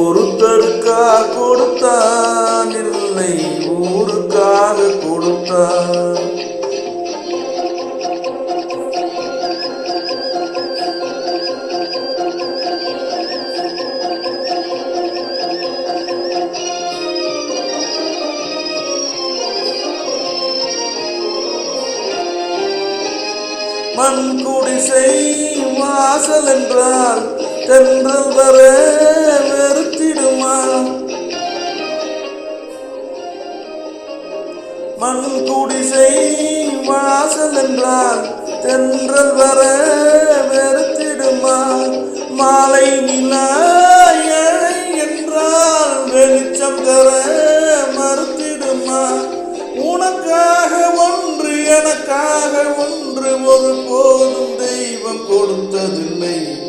ஒருத்தருக்கா கொடுத்தான் இல்லை ஊருக்காக கொடுத்தான் மண் குடிசை வாசல் என்றால் தென்றல் வர வெறுத்திடுமா? மண் குடிசை வாசல் என்றால் தென்றல் வர வெறுத்திடுமா? மாலை நிலா ஏழை என்றால் வெளிச்சம் தர மறுத்திடுமா? உனக்காக ஒன்று எனக்காக ஒன்று ஒரு போதும் தெய்வம் கொடுத்ததில்லை.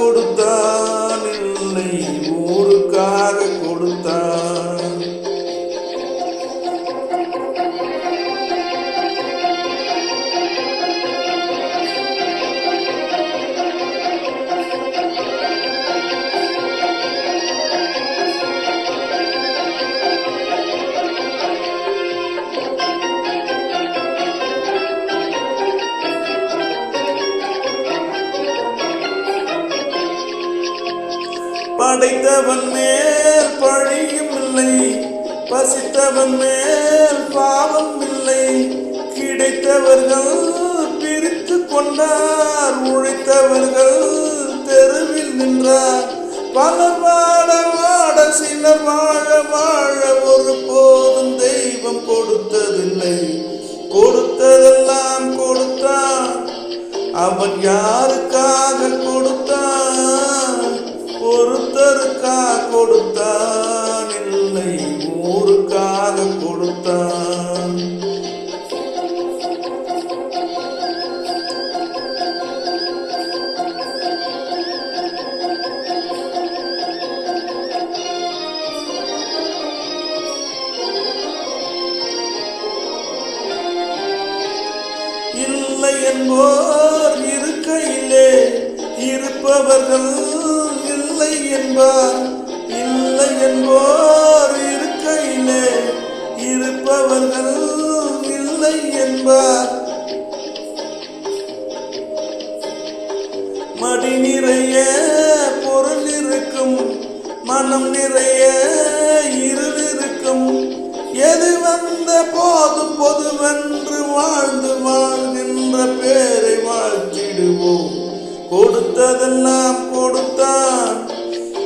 படைத்தவன் மேல் பழியும் இல்லை. பசித்தவன் மேல் பாவம் இல்லை. கிடைத்தவர்கள் பிரித்து கொண்டார். உழைத்தவர்கள் தெருவில் நின்றார். பல வாழ வாழ சிலர் வாழ வாழ ஒரு போதும் தெய்வம் கொடுத்ததில்லை. கொடுத்ததெல்லாம் கொடுத்தான். அவன் யாருக்காக கொடுத்த ஒருத்தருக்கா கொடுத்தான் இல்லை ஊருக்காக கொடுத்தான். இல்லை என்போர் இருக்கையிலே இருப்பவர்கள் என்பார். இல்லை என்போர் இருக்கையிலே இருப்பவர்கள் இல்லை என்பார். மடி நிறைய பொருள் இருக்கும் மனம் நிறைய இருள் இருக்கும். எது வந்த போது பொதுவென்று வாழ்ந்து வாழ்கின்ற பேரை வாழ்த்திடுவோம். கொடுத்ததெல்லாம் கொடுத்தான்